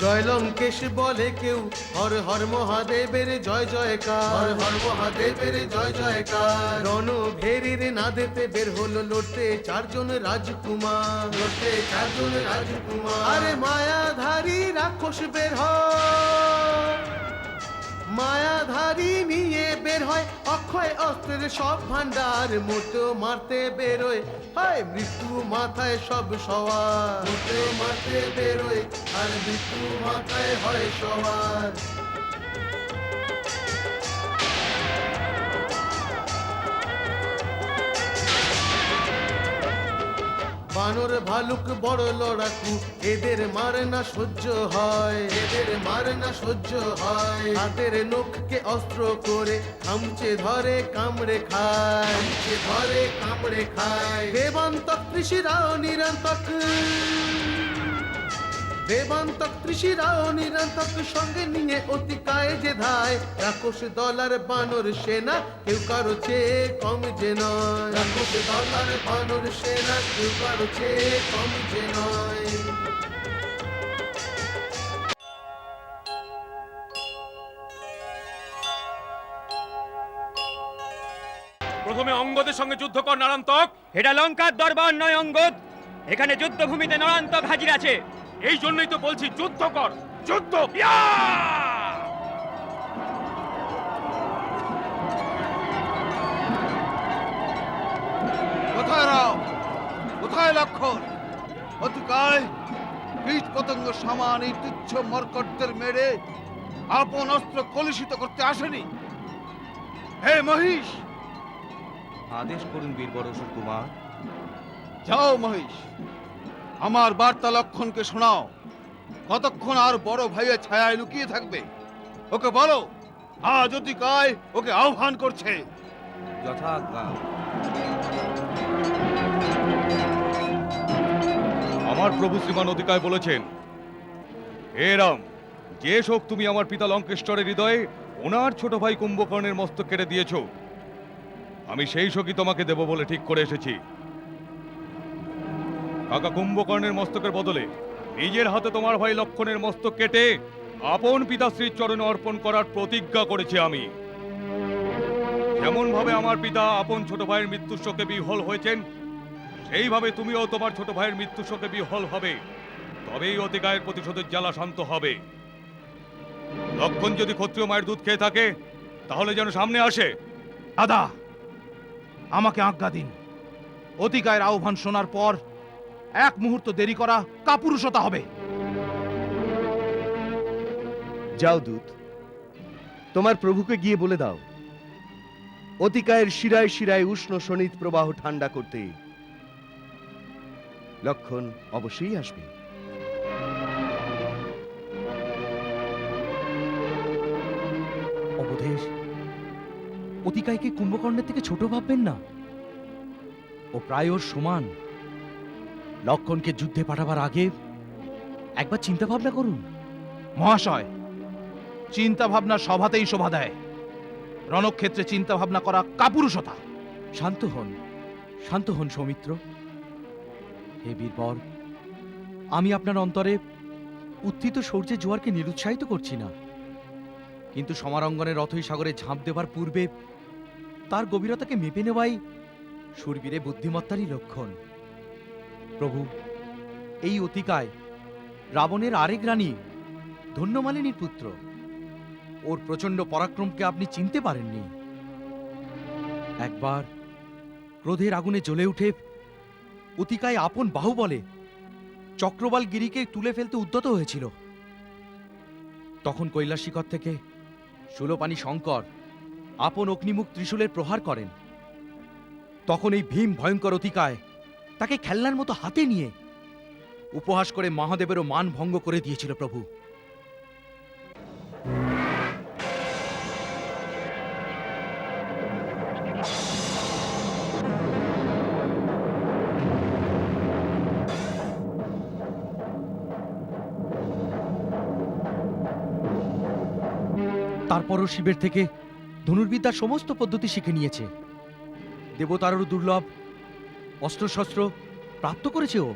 জয় লঙ্কেশ বলে কেউ। হর হর মহাদেবের জয় জয়কার। হর হর মহাদেবের জয় জয়কার। রণ ভেরির নাদেতে বের হলো লড়তে চারজন রাজকুমার। লড়তে চারজন রাজকুমার। আরে মায়াধারী রাক্ষস বের হয় বের হয়, অক্ষয় অস্ত্রের সব ভান্ডার মতো মারতে বেরোয়। হয়, মৃত্যু মাথায় সব সবার মতো মারতে বেরোয়, আর মৃত্যু মাথায় হয় সবার বানর ভালুক বড় লড়াকু এদের মারে না সহ্য হয়। এদের মারে না সহ্য হয়। হাতের নখকে অস্ত্র করে খামচে ধরে কামড়ে খায়। ধরে কামড়ে খায়। দেবান্তক কৃষিরাও নিরন্তক। দেবান্তক ঋষিরাও নিরন্তক সঙ্গে নিয়ে অতিকায় যে ধায়। রাক্ষস দলার বানর সেনা কেউ কারও চেয়ে কম যে নয়। রাক্ষস দলার বানর সেনা কেউ কারও চেয়ে কম যে নয়। প্রথমে অঙ্গদের সঙ্গে যুদ্ধ কর নারান্তক এটা লঙ্কার দরবার নয় অঙ্গদ। এখানে যুদ্ধভূমিতে নরান্তক হাজির আছে। এই জন্যই তো বলছি যুদ্ধ কর। যুদ্ধ! কোথায় রাও? কোথায় লক্ষণ? অতিকায় কীট পতঙ্গ সমান এই তুচ্ছ মর্কটদের মেরে আপন অস্ত্র কলুষিত করতে আসেনি। হে মহিষ! আদেশ করুন বীরবর অসুর কুমার। যাও মহিষ। আমার বার্তা লক্ষণকে শোনাও। কতক্ষণ আর বড় ভাইয়ের ছায়ায় লুকিয়ে থাকবে? ওকে বলো, আজ অতিকায় ওকে আহ্বান করছে। আমার প্রভু শ্রীমান অধিকায় বলেছেন, হে রাম, যে শোক তুমি আমার পিতা লঙ্কেশ্বরের হৃদয়ে ওনার ছোট ভাই কুম্ভকর্ণের মস্তক কেটে দিয়েছ, আমি সেই শোকই তোমাকে দেব বলে ঠিক করে এসেছি। কাকা কুম্ভকর্ণের মস্তকের বদলে নিজের হাতে তোমার ভাই লক্ষণের মস্তক কেটে আপন পিতাশ্রীর চরণে অর্পণ করার প্রতিজ্ঞা করেছি আমি। যেমন ভাবে আমার পিতা আপন ছোট ভাইয়ের মৃত্যুর শোকে বিহল হয়েছেন, সেইভাবে তুমিও তোমার ছোট ভাইয়ের মৃত্যুর শোকে বিহল হবে। তবেই অতিকায়ের প্রতিশোধের জ্বালা শান্ত হবে। লক্ষণ যদি ক্ষত্রিয় মায়ের দুধ খেয়ে থাকে, তাহলে যেন সামনে আসে। দাদা, আমাকে আজ্ঞা দিন। অতিকায়ের আহ্বান শোনার পর এক মুহূর্ত দেরি করা কাপুরুষতা হবে। যাও দূত তোমার প্রভুকে গিয়ে বলে দাও। অতিকায়ের শিরায় শিরায় উষ্ণ শনিত প্রবাহ ঠান্ডা করতে লক্ষণ অবশ্যই আসবে। অবধেশ অতিকায়কে কুম্ভকর্ণের থেকে ছোট ভাববেন না। ও প্রায় ওর সমান। লক্ষণকে যুদ্ধে পাঠাবার আগে একবার চিন্তা ভাবনা করুন। মহাশয় চিন্তা ভাবনা সভাতেই শোভা দেয়। রণক্ষেত্রে চিন্তা ভাবনা করা কাপুরুষতা। শান্ত হন শান্ত হন সৌমিত্র। হে বীরবর আমি আপনার অন্তরে উত্থিত সূর্যের জোয়ারকে নিরুৎসাহিত করছি না। কিন্তু সমারঙ্গনে রথই সাগরে ঝাঁপ দেবার পূর্বে তার গভীরতাকে মেপে নেওয়াই সুরবীরে বুদ্ধিমত্তারই লক্ষণ। প্রভু, এই অতিকায় রাবণের আরেক রানী ধন্যমালিনীর পুত্র। ওর প্রচণ্ড পরাক্রমকে আপনি চিনতে পারেননি। একবার ক্রোধের আগুনে জ্বলে উঠে অতিকায় আপন বাহু বলে চক্রবাল গিরিকে তুলে ফেলতে উদ্যত হয়েছিল। তখন কৈলাস শিখর থেকে সুলোপানি শঙ্কর আপন অগ্নিমুখ ত্রিশূলের প্রহার করেন। তখন এই ভীম ভয়ঙ্কর অতিকায় তাকে খেলনার মতো হাতে নিয়ে উপহাস করে মহাদেবেরও মান ভঙ্গ করে দিয়েছিল প্রভু। তারপরও শিবের থেকে ধনুর্বিদ্যার সমস্ত পদ্ধতি শিখে নিয়েছে। দেবতারও দুর্লভ অস্ত্রশস্ত্র প্রাপ্ত করেছে ও।